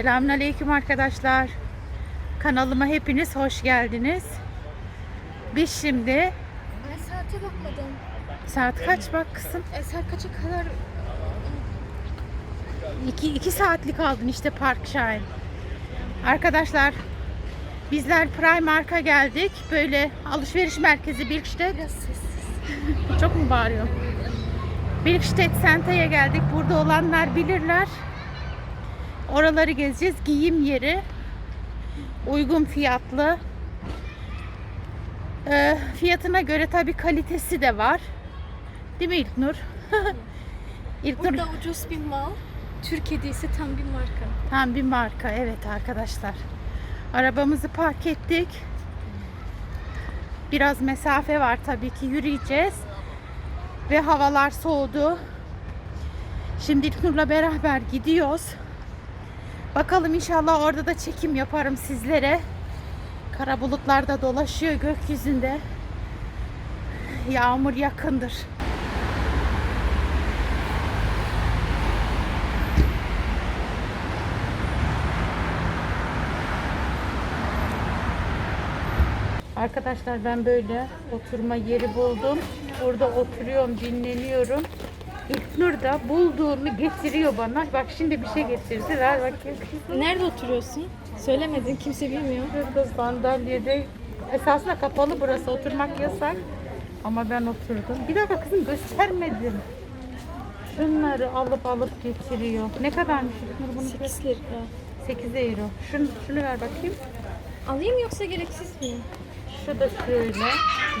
Selamünaleyküm arkadaşlar. Kanalıma hepiniz hoş geldiniz. Biz şimdi Ben saate bakmadım. saat kaç bak kızım? E, saat kaça kadar? 2 2 saatlik aldın işte Park Shine. Arkadaşlar bizler Primark'a geldik. Böyle alışveriş merkezi Birkstedt. Biraz sessiz. Çok mu bağırıyorum? Birkstedt Center'e geldik. Burada olanlar bilirler. Oraları gezeceğiz. Giyim yeri. Uygun fiyatlı. Ee, fiyatına göre tabii kalitesi de var. Değil mi İlknur? İlknur Burada ucuz bir mal. Türkiye'de ise tam bir marka. tam bir marka. Evet arkadaşlar. Arabamızı park ettik. Biraz mesafe var tabii ki yürüyeceğiz. Ve havalar soğudu. Şimdi İlknur'la beraber gidiyoruz. Bakalım inşallah orada da çekim yaparım sizlere. Kara bulutlar da dolaşıyor gökyüzünde. Yağmur yakındır. Arkadaşlar ben böyle oturma yeri buldum. Burada oturuyorum, dinleniyorum. İlknur da bulduğunu getiriyor bana. Bak şimdi bir şey getirdi. Ver bakayım. Nerede oturuyorsun? Söylemedin kimse bilmiyor. Şurada sandalyede esasında kapalı burası oturmak yasak. Ama ben oturdum. Bir dakika kızım göstermedim. Şunları alıp alıp getiriyor. Ne kadarmış İlknur bunu? 8 lira. 8 euro. Şunu, şunu ver bakayım. Alayım yoksa gereksiz mi? Şu da şöyle.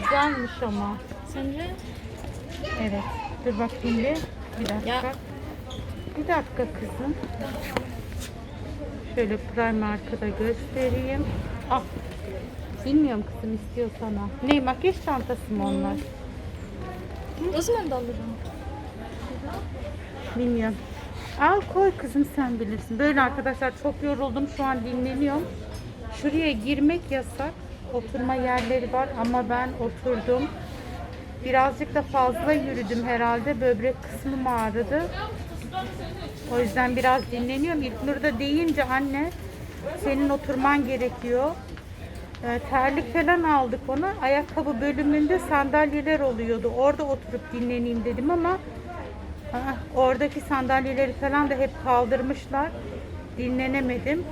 Güzelmiş ama. Sence? Evet. Dur bakayım bir. Bir dakika. Ya. Bir dakika kızım. Şöyle Primark'ı da göstereyim. Ah. Bilmiyorum kızım istiyorsan al. Ne makyaj çantası mı onlar? O zaman da alırım. Bilmiyorum. Al koy kızım sen bilirsin. Böyle arkadaşlar çok yoruldum. Şu an dinleniyorum. Şuraya girmek yasak. Oturma yerleri var ama ben oturdum. Birazcık da fazla yürüdüm herhalde. Böbrek kısmım ağrıdı. O yüzden biraz dinleniyorum. İlknur da deyince anne senin oturman gerekiyor. Ee, terlik falan aldık ona. Ayakkabı bölümünde sandalyeler oluyordu. Orada oturup dinleneyim dedim ama Aa, oradaki sandalyeleri falan da hep kaldırmışlar. Dinlenemedim.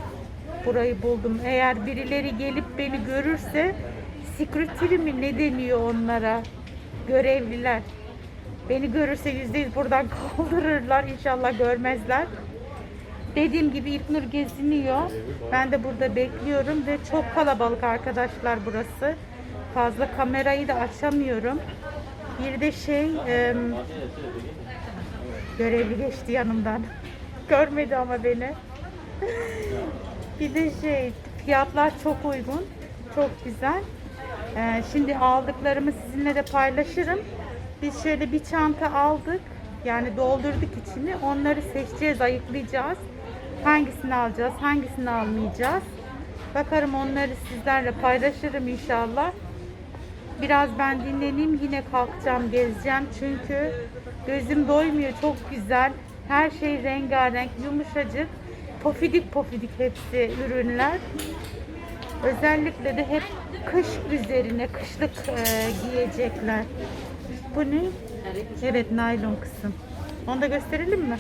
Burayı buldum. Eğer birileri gelip beni görürse secretary mi ne deniyor onlara? Görevliler. Beni görürse yüzde yüz buradan kaldırırlar. İnşallah görmezler. Dediğim gibi İlknur geziniyor. Ben de burada bekliyorum ve çok kalabalık arkadaşlar burası. Fazla kamerayı da açamıyorum. Bir de şey em, Görevli geçti yanımdan. Görmedi ama beni. bir de şey fiyatlar çok uygun. Çok güzel. Ee, şimdi aldıklarımı sizinle de paylaşırım. Biz şöyle bir çanta aldık. Yani doldurduk içini. Onları seçeceğiz, ayıklayacağız. Hangisini alacağız, hangisini almayacağız. Bakarım onları sizlerle paylaşırım inşallah. Biraz ben dinleneyim yine kalkacağım gezeceğim çünkü gözüm doymuyor çok güzel her şey rengarenk yumuşacık pofidik pofidik hepsi ürünler özellikle de hep kış üzerine kışlık e, giyecekler. Bu ne? evet naylon kısım. Onu da gösterelim mi?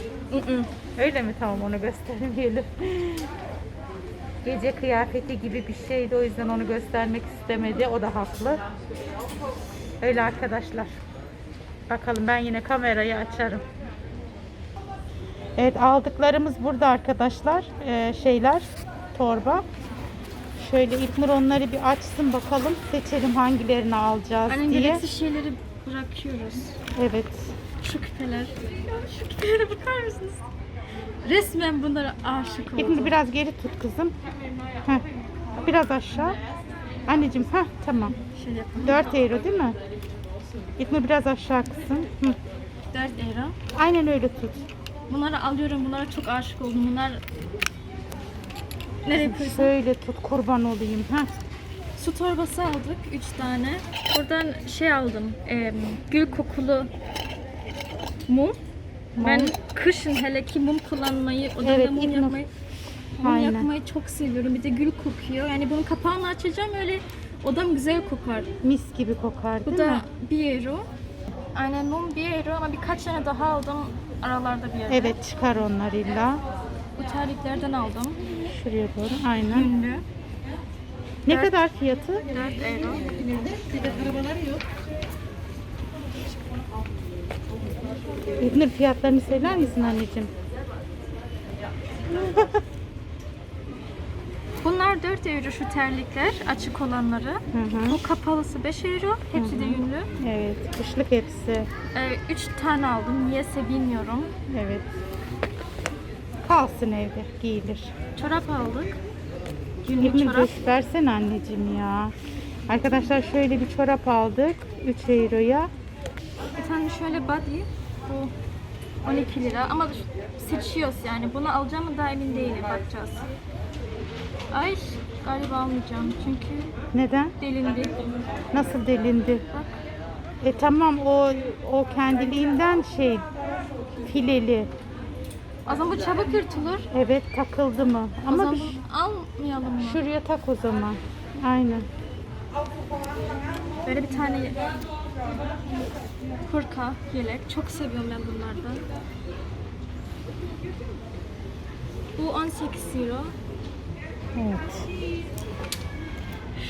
öyle mi? Tamam onu göstermeyelim. Gece kıyafeti gibi bir şeydi o yüzden onu göstermek istemedi. O da haklı. Öyle arkadaşlar. Bakalım ben yine kamerayı açarım. Evet aldıklarımız burada arkadaşlar. Ee, şeyler torba şöyle İlknur onları bir açsın bakalım seçelim hangilerini alacağız Annem diye gereksiz şeyleri bırakıyoruz. evet Şu küpeler. Şu küpelere bakar mısınız? Resmen bunlara aşık oldum. biraz geri tut kızım Heh. biraz aşağı anneciğim ha tamam Şöyle yapalım. 4 euro değil mi? İlknur biraz aşağı kısım. Hı. 4 euro. Aynen öyle tut. Bunları alıyorum. Bunlara çok aşık oldum. Bunlar nereye koysam? Şöyle tut kurban olayım. Ha. Su torbası aldık 3 tane. Buradan şey aldım. em, gül kokulu mum. Ben kışın hele ki mum kullanmayı, odamda Evet, mum İlknur. yapmayı Aynen. kullanmayı çok seviyorum. Bir de gül kokuyor. Yani bunun kapağını açacağım öyle odam güzel kokar. Mis gibi kokar değil Bu da mi? 1 euro. Aynen mum 1 euro ama birkaç tane daha aldım aralarda bir yerde. Evet çıkar onlar illa. Bu terliklerden aldım. Şuraya doğru aynen. Ünlü. Ne Dört- kadar fiyatı? 4 euro. İbnur fiyatlarını söyler misin anneciğim? Bunlar 4 euro şu terlikler açık olanları. Hı hı. Bu kapalısı 5 euro. Hepsi de ünlü. Evet kışlık hepsi. 3 tane aldım. Niyeyse bilmiyorum. Evet. Kalsın evde giyilir. Çorap aldık. Günlük İbnur çorap. göstersen anneciğim ya. Arkadaşlar şöyle bir çorap aldık. 3 euroya. Bir tane şöyle body. Bu 12 lira ama seçiyoruz yani. Bunu alacağım mı daha emin değilim. Bakacağız. Ay galiba almayacağım çünkü Neden? delindi. Nasıl delindi? Bak E tamam o o kendiliğinden şey fileli. O zaman bu çabuk yırtılır. Evet takıldı mı? o Ama zaman bir- almayalım mı? şuraya tak o zaman. Aynen. Böyle bir tane hırka, yelek. Çok seviyorum ben bunlardan. Bu 18 euro. Evet.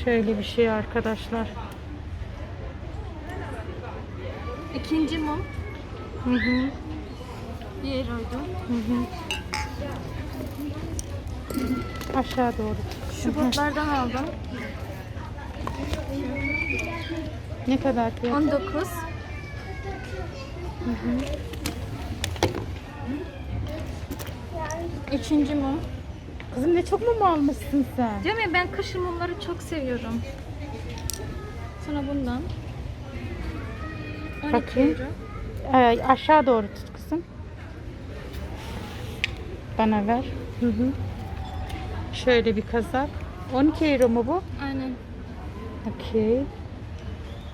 Şöyle bir şey arkadaşlar. İkinci mum Hı hı. 1 euroydu. Hı hı. Aşağı doğru. Şu botlardan aldım. Ne kadar fiyat? 19. Üçüncü mum. Kızım ne çok mum almışsın sen? Diyorum ya ben kışın mumları çok seviyorum. Sonra bundan. 12 Bakayım. euro. Ee, aşağı doğru tut. Bana ver. Hı hı. Şöyle bir kazak. 12 euro mu bu? Aynen. Okey.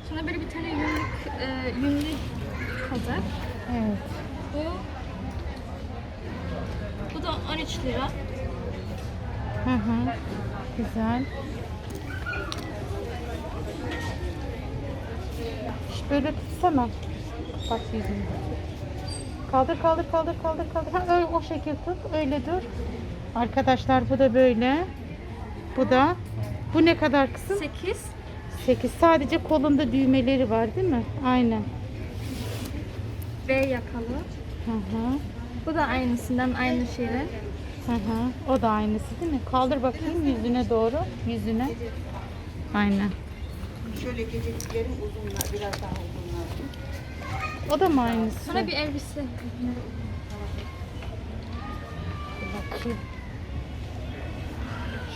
Sonra böyle bir tane yünlük, e, yünlü kazak. Evet. Bu bu da 13 lira. Hı hı. Güzel. İşte böyle tutsana. Bak yüzünü. Kaldır kaldır kaldır kaldır kaldır. Ha, öyle, o şekil tut. Öyle dur. Arkadaşlar bu da böyle. Bu da. Bu ne kadar kısım? 8. 8. Sadece kolunda düğmeleri var değil mi? Aynen. V yakalı. Hı hı. Bu da aynısından aynı şeyler. Hı hı. O da aynısı değil mi? Kaldır bakayım yüzüne doğru. Yüzüne. Aynen. Şöyle geceklerin uzunlar, biraz daha uzunlar. O da mı aynısı? Sonra bir elbise. Bakayım.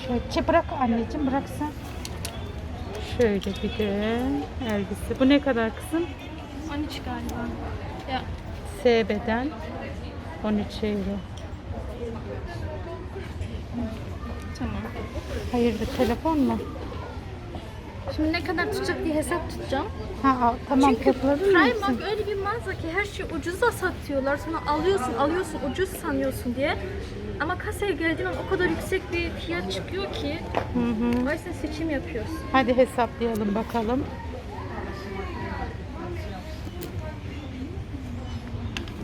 Şöyle bırak anneciğim bırak sen. Şöyle bir de elbise. Bu ne kadar kızım? 13 galiba. Ya SB'den 13 euro. tamam. Hayırdır telefon mu? Şimdi ne kadar tutacak diye hesap tutacağım. Ha al, tamam Çünkü topladın mı? hepsini? Primark öyle bir mağaza ki her şeyi ucuza satıyorlar. Sonra alıyorsun, alıyorsun, ucuz sanıyorsun diye. Ama kasaya geldiğin an o kadar yüksek bir fiyat çıkıyor ki. Hı hı. O yüzden seçim yapıyoruz. Hadi hesaplayalım bakalım.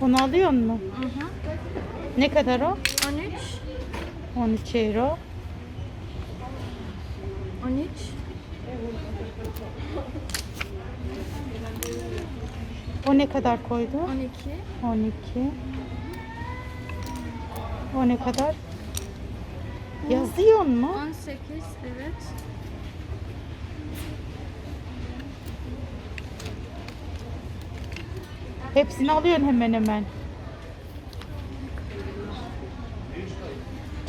Bunu alıyor mu? Hı hı. Ne kadar o? 13, 13 euro. 13. O ne kadar koydu? 12. 12. O ne kadar? Yazıyor mu? 18 evet. Hepsini alıyorsun hemen hemen.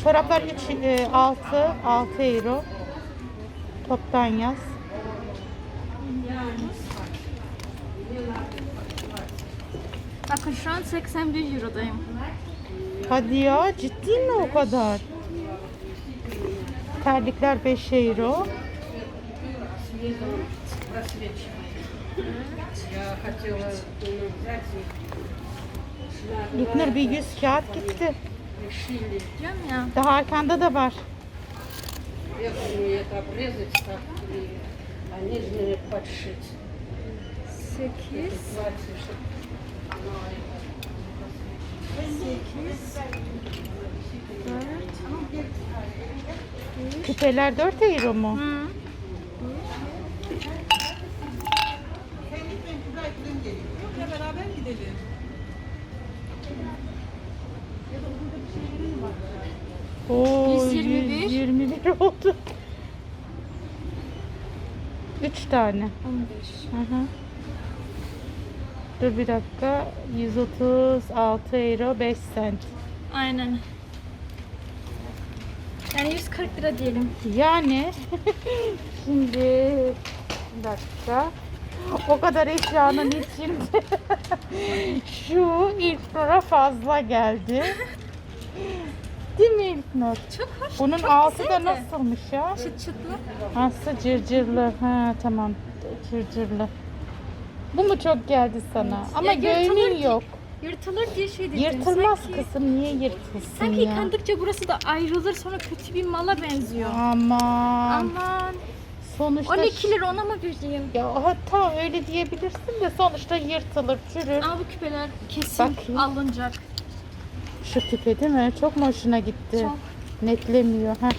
Çoraplar 3 6 6 euro. Toptan yaz. Bakın şu an 81 eurodayım. Hadi ya ciddi mi o kadar? Terlikler 5 euro. İlknur bir 100 kağıt gitti. Diyorum ya. Daha arkanda da var. Як Küpeler 4 euro mu? Hı. Oo, 121. 121 oldu. 3 tane. 15. Hı hı. Dur bir dakika. 136 euro 5 cent. Aynen. Yani 140 lira diyelim. Yani şimdi bir dakika. O kadar eşyanın içinde şu ilk nura fazla geldi. Değil mi ilk nur? Çok hoş. Bunun çok altı da nasılmış ya? Çıt çıtlı. Aslı cırcırlı. Ha tamam. Cırcırlı. Bu mu çok geldi sana? Ama Ya yırtılır ki. yok. Yırtılır diye şey dedim. Yırtılmaz sanki, kızım. Niye yırtılsın Sanki ya? yıkandıkça burası da ayrılır sonra kötü bir mala benziyor. Aman. Aman. Sonuçta 12 lira ona mı vereyim? Ya aha, tamam öyle diyebilirsin de sonuçta yırtılır, çürür. Ama bu küpeler kesin Bakayım. alınacak. Şu küpe değil mi? Çok mu hoşuna gitti? Çok. Netlemiyor. Heh.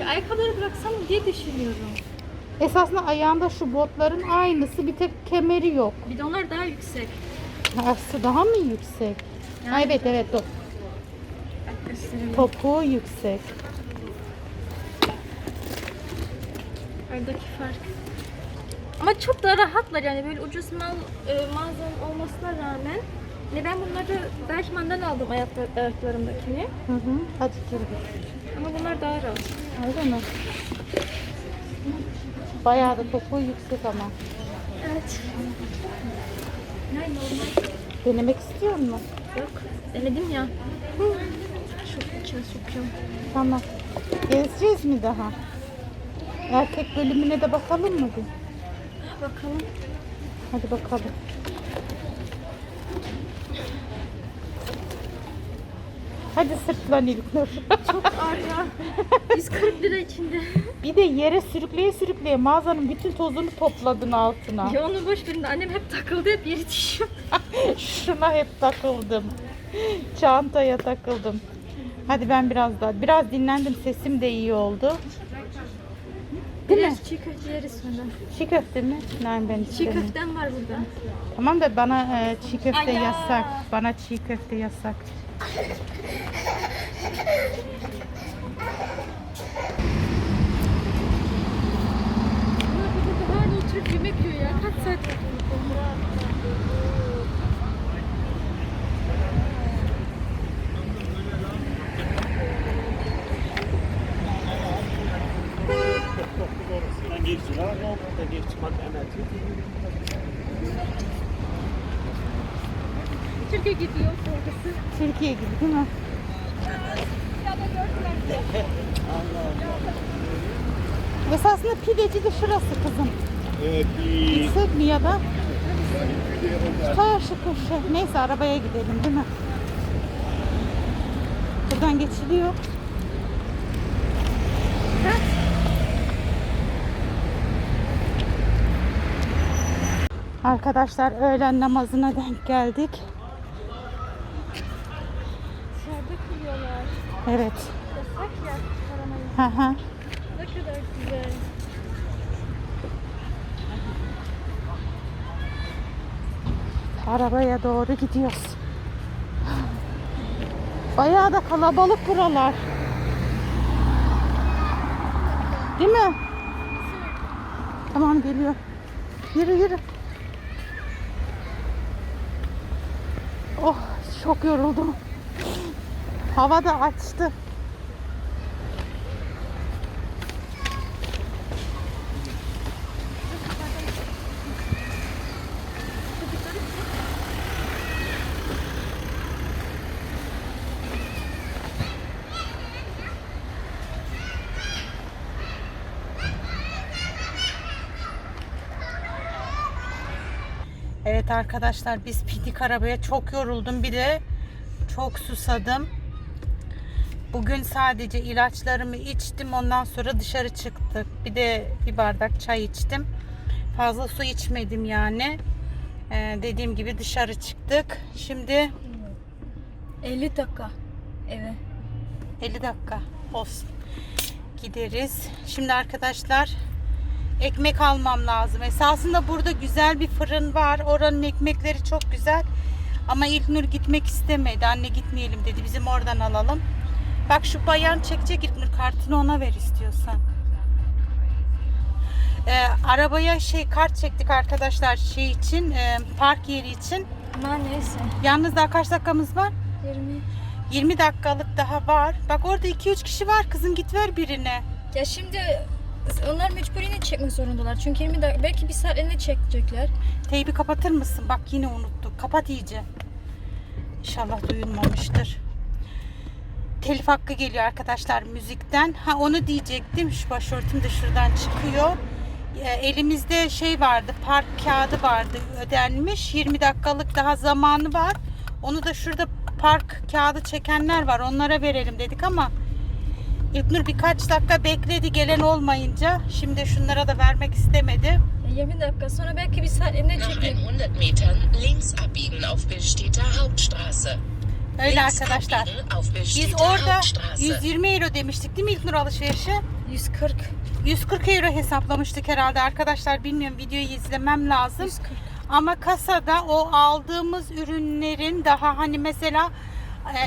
Ya Ayakkabıları bıraksam mı diye düşünüyorum. Esasında ayağında şu botların aynısı bir tek kemeri yok. Bir de onlar daha yüksek. Aslı daha mı yüksek? Ha, evet evet. Bak göstereyim. Topuğu yüksek. Aradaki fark. Ama çok da rahatlar yani böyle ucuz mal e, mağazanın olmasına rağmen. Ne ben bunları Berkman'dan aldım ayaklar, ayaklarımdakini. Hı hı. Hadi dur. Ama bunlar daha rahat. Öyle mi? Bayağı da topuğu yüksek ama. Evet. Denemek istiyor musun? Yok. Denedim ya. Çok içine sokuyorum. Tamam. Gezeceğiz mi daha? Erkek bölümüne de bakalım mı bir? Bakalım. Hadi bakalım. Hadi sırtlan İlknur. Çok ağır ya. 140 lira içinde. Bir de yere sürükleye sürükleye mağazanın bütün tozunu topladın altına. ya onu boş verin de annem hep takıldı hep yeri düşüyor. Şuna hep takıldım. Çantaya takıldım. Hadi ben biraz daha. Biraz dinlendim. Sesim de iyi oldu. Değil mi? Biraz çiğ köfte yeriz sonra. Çiğ köfte mi? Nein ben Çiğ istemiyorum. köftem var burada. Tamam da bana e, çiğ köfte Ay ya. yasak. Bana çiğ köfte yasak. Bunlar oturup yemek yiyor ya. Kaç saat. Türkiye gidiyor orası. Türkiye gibi değil mi? Esasında pideci de şurası kızım. Gitsek mi ya da? Karşı köşe. Neyse arabaya gidelim değil mi? Buradan geçiliyor. Arkadaşlar öğlen namazına denk geldik. Dışarıda kılıyorlar. Evet. Yasak ya karamayı. Hı hı. Ne kadar güzel. Arabaya doğru gidiyoruz. Bayağı da kalabalık buralar. Değil mi? Tamam geliyor. Yürü yürü. Oh çok yoruldum. Hava da açtı. Evet arkadaşlar biz bindik arabaya çok yoruldum bir de çok susadım. Bugün sadece ilaçlarımı içtim. Ondan sonra dışarı çıktık. Bir de bir bardak çay içtim. Fazla su içmedim yani. Ee, dediğim gibi dışarı çıktık. Şimdi 50 dakika eve. 50 dakika olsun. Gideriz. Şimdi arkadaşlar ekmek almam lazım. Esasında burada güzel bir fırın var. Oranın ekmekleri çok güzel. Ama İlknur gitmek istemedi. Anne gitmeyelim dedi. Bizim oradan alalım. Bak şu bayan çekecek İlknur kartını ona ver istiyorsan. Ee, arabaya şey kart çektik arkadaşlar şey için e, park yeri için. Ama neyse. Yalnız daha kaç dakikamız var? 20. 20 dakikalık daha var. Bak orada 2-3 kişi var kızım git ver birine. Ya şimdi onlar mecburen çekmek zorundalar. Çünkü 20 dakika belki bir saatliğine çekecekler. Teybi kapatır mısın? Bak yine unuttuk. Kapat iyice. İnşallah duyulmamıştır. Telif hakkı geliyor arkadaşlar müzikten. Ha onu diyecektim. Şu başörtüm de şuradan çıkıyor. E, Elimizde şey vardı. Park kağıdı vardı. Ödenmiş. 20 dakikalık daha zamanı var. Onu da şurada park kağıdı çekenler var. Onlara verelim dedik ama İlknur birkaç dakika bekledi gelen olmayınca. Şimdi şunlara da vermek istemedi. Ya 20 dakika sonra belki bir saatliğine Nach çekecek. 100 Metern links abbiegen auf Billstädter Hauptstraße. Öyle arkadaşlar. Biz orada Hauptstraße. 120 euro demiştik değil mi İlknur alışverişi? 140. 140 euro hesaplamıştık herhalde arkadaşlar. Bilmiyorum videoyu izlemem lazım. 140. Ama kasada o aldığımız ürünlerin daha hani mesela e,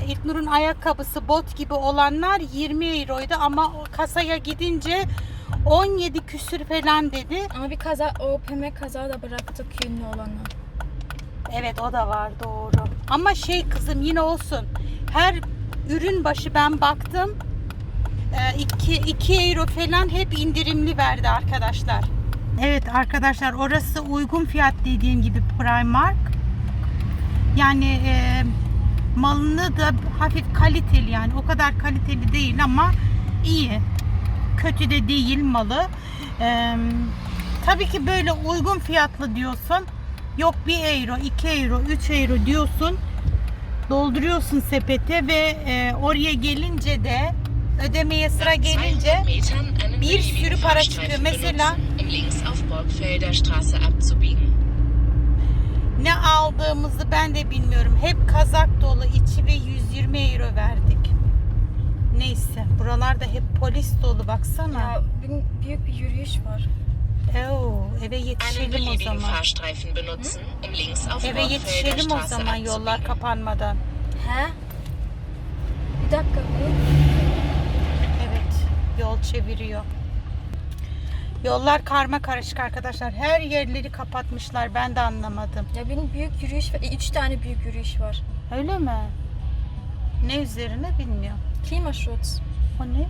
İlknur'un ayakkabısı bot gibi olanlar 20 euroydu ama kasaya gidince 17 küsür falan dedi. Ama bir kaza, o pembe kaza da bıraktık yünlü olanı. Evet o da var doğru. Ama şey kızım yine olsun. Her ürün başı ben baktım. 2 2 euro falan hep indirimli verdi arkadaşlar. Evet arkadaşlar orası uygun fiyat dediğim gibi Primark. Yani e, malını da hafif kaliteli yani o kadar kaliteli değil ama iyi. Kötü de değil malı. E, tabii ki böyle uygun fiyatlı diyorsun. Yok 1 euro, 2 euro, 3 euro diyorsun. Dolduruyorsun sepete ve e, oraya gelince de ödemeye sıra Nach 200 gelince bir sürü para çıkıyor. Mesela- ne aldığımızı ben de bilmiyorum. Hep kazak dolu içi ve 120 euro verdik. Neyse buralarda hep polis dolu baksana. Ya bugün büyük bir yürüyüş var. Oo, eve yetişelim o zaman. Fahrstreifen benutzen, um links auf Eve yetişelim o zaman yollar kapanmadan. He? Bir dakika. Evet, yol çeviriyor. Yollar karma karışık arkadaşlar. Her yerleri kapatmışlar. Ben de anlamadım. Ya benim büyük yürüyüş var. Üç tane büyük yürüyüş var. Öyle mi? Ne üzerine bilmiyorum. Klimaschutz. O ne?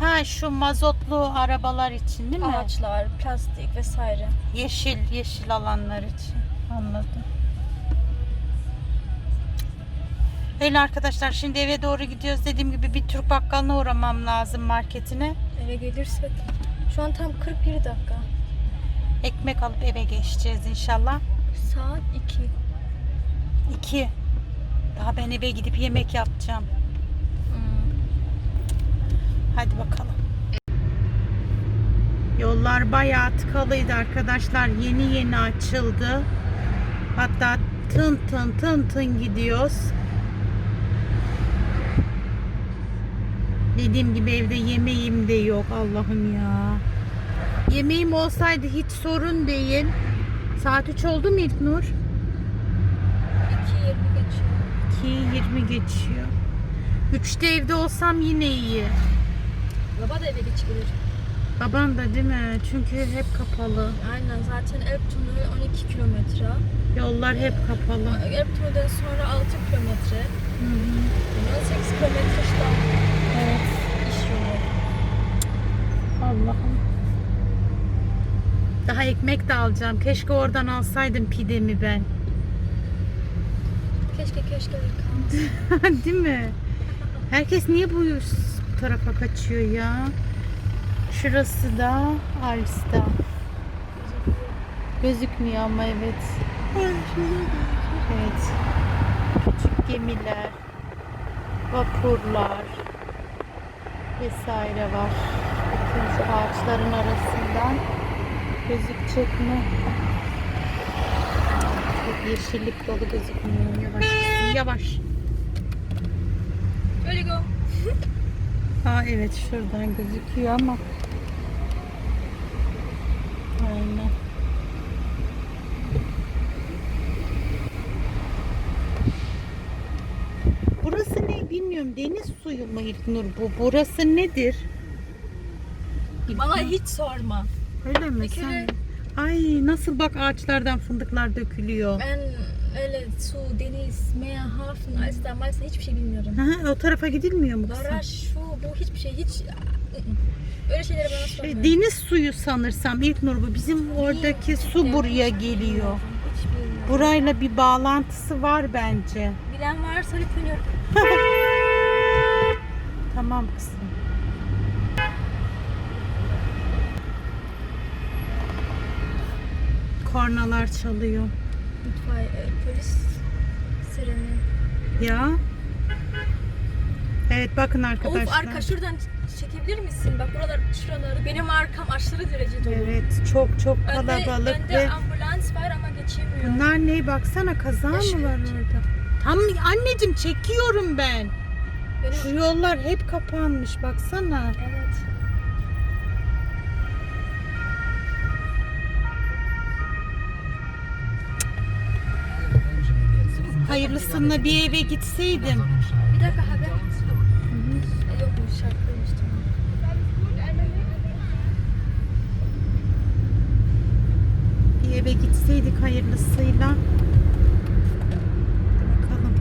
Ha şu mazotlu arabalar için değil mi? Ağaçlar, plastik vesaire. Yeşil, yeşil alanlar için. Anladım. Öyle arkadaşlar şimdi eve doğru gidiyoruz. Dediğim gibi bir Türk bakkalına uğramam lazım marketine. Eve gelirsek. Şu an tam 41 dakika. Ekmek alıp eve geçeceğiz inşallah. Saat 2. 2. Daha ben eve gidip yemek yapacağım. Hmm. Hadi bakalım. Yollar bayağı tıkalıydı arkadaşlar. Yeni yeni açıldı. Hatta tın tın tın tın gidiyoruz. Dediğim gibi evde yemeğim de yok Allah'ım ya. Yemeğim olsaydı hiç sorun değil. Saat 3 oldu mu İlknur? 2.20 geçiyor. 2.20 geçiyor. 3'te evde olsam yine iyi. Baba da eve geçebilir. Baban da değil mi? Çünkü hep kapalı. Aynen zaten Tüneli 12 kilometre. Yollar hep kapalı. Tüneli'den sonra 6 kilometre. Hı hı. Yani 18 kilometre işte Evet. iş yolu. Allah'ım. Daha ekmek de alacağım. Keşke oradan alsaydım pidemi ben. Keşke keşke kalmasın. Değil mi? Herkes niye bu tarafa kaçıyor ya? Şurası da Ars'ta. Gözükmüyor ama evet. Evet. Gemiler. vapurlar vesaire var. Bakın şu ağaçların arasından gözükecek mi? Çok yeşillik dolu gözükmüyor. Yavaş kızım, yavaş. Öyle go. Ha evet şuradan gözüküyor ama. Aynen. Burası ne bilmiyorum. Suyu mu İlknur bu? Burası nedir? Bana hiç sorma. Öyle mi? Bir kere- Sen... Ay nasıl bak ağaçlardan fındıklar dökülüyor. Ben öyle su, deniz, meya, hafen, alles damals hiçbir şey bilmiyorum. Ha, o tarafa gidilmiyor mu kızım? Baraj, şu, bu hiçbir şey, hiç... Öyle şeyleri bana sorma. Şey, deniz suyu sanırsam İlknur bu. Bizim oradaki su buraya geliyor. Hiç bilmiyorum. Burayla bir bağlantısı var bence. Bilen varsa lütfen Tamam kızım. Kornalar çalıyor. Lütfen e, polis sireni. Ya. Evet bakın Of arkadaşlar. arka şuradan çekebilir misin? Bak buralar şuraları. Benim arkam aşırı derece dolu. Evet çok çok Önde, kalabalık önde ve ambulans var ama geçemiyor. bunlar ne baksana kaza mı Yaşıyor. var orada? Tam anneciğim çekiyorum ben. Benim... Şu yollar hep kapanmış baksana. Evet. Hayırlısına bir eve gitseydim. Bir dakika haber. E, Yokmuş tamam. Bir eve gitseydik hayırlısıyla. Bakalım.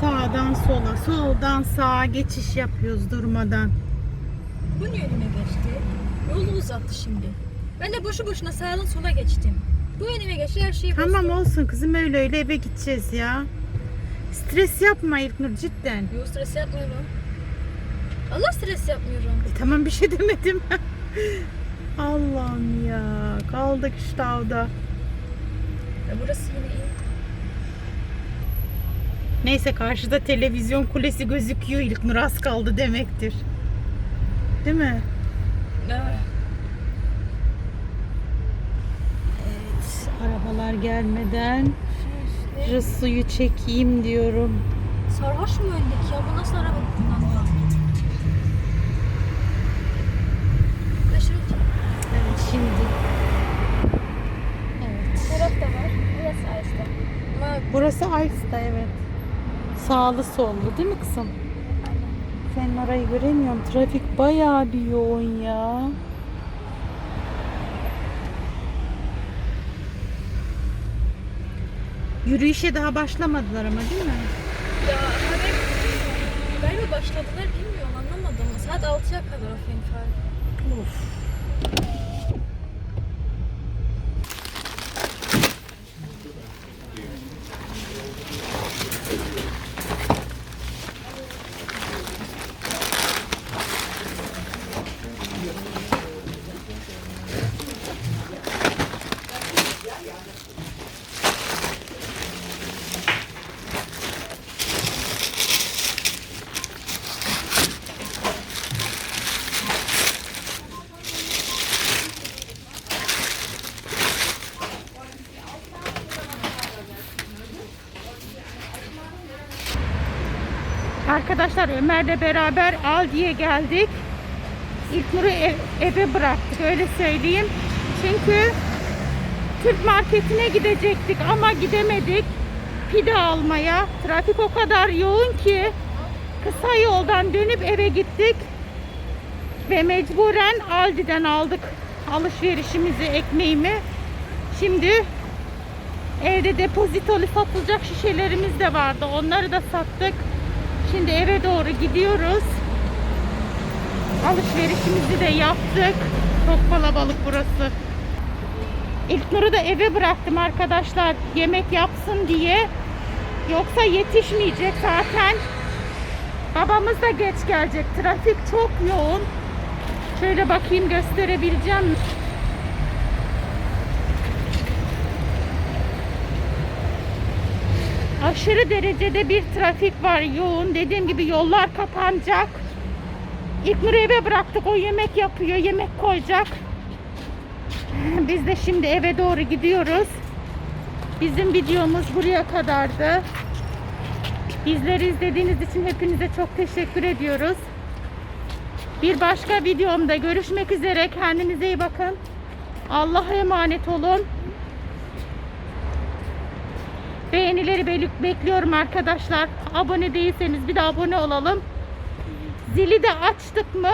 Sağdan sola, soldan sağa geçiş yapıyoruz durmadan. Bu niye önüme geçti? Yolu uzattı şimdi. Ben de boşu boşuna sağdan sola geçtim. Bu önüme geçti her şeyi Tamam bozdu. olsun kızım öyle öyle eve gideceğiz ya. Stres yapma İlknur cidden. Yo stres yapmıyorum. Allah stres yapmıyorum. E, tamam bir şey demedim. Allah'ım ya kaldık işte avda. E, burası yine iyi. Neyse karşıda televizyon kulesi gözüküyor İlknur az kaldı demektir. Değil mi? Evet, arabalar gelmeden şu suyu çekeyim diyorum. Sarhoş mu öndeki ya? Bu nasıl araba kullanma? Aşırı Evet şimdi. Evet. taraf da var. Burası. Ama Burası Aysta evet. Sağlı sollu değil mi kızım? Senin orayı göremiyorum. Trafik bayağı bir yoğun ya. Yürüyüşe daha başlamadılar ama değil mi? ya haber galiba başladılar bilmiyorum anlamadım. Saat 6'ya kadar o film falan. Arkadaşlar Ömer'le beraber Aldi'ye geldik. İlknur'u ev- eve bıraktık öyle söyleyeyim. Çünkü Türk marketine gidecektik ama gidemedik. Pide almaya. Trafik o kadar yoğun ki kısa yoldan dönüp eve gittik. Ve mecburen Aldi'den aldık alışverişimizi, ekmeğimi. Şimdi evde depozitolu satılacak şişelerimiz de vardı. Onları da sattık. Şimdi eve doğru gidiyoruz. Alışverişimizi de yaptık. Çok kalabalık burası. İlknur'u da eve bıraktım arkadaşlar. Yemek yapsın diye. Yoksa yetişmeyecek zaten. Babamız da geç gelecek. Trafik çok yoğun. Şöyle bakayım gösterebileceğim mi? Aşırı derecede bir trafik var yoğun. Dediğim gibi yollar kapanacak. İlknur'u eve bıraktık. O yemek yapıyor. Yemek koyacak. Biz de şimdi eve doğru gidiyoruz. Bizim videomuz buraya kadardı. Bizleri izlediğiniz için hepinize çok teşekkür ediyoruz. Bir başka videomda görüşmek üzere. Kendinize iyi bakın. Allah'a emanet olun. Beğenileri bekliyorum arkadaşlar. Abone değilseniz bir de abone olalım. Zili de açtık mı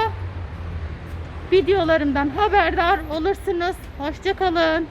videolarımdan haberdar olursunuz. Hoşçakalın.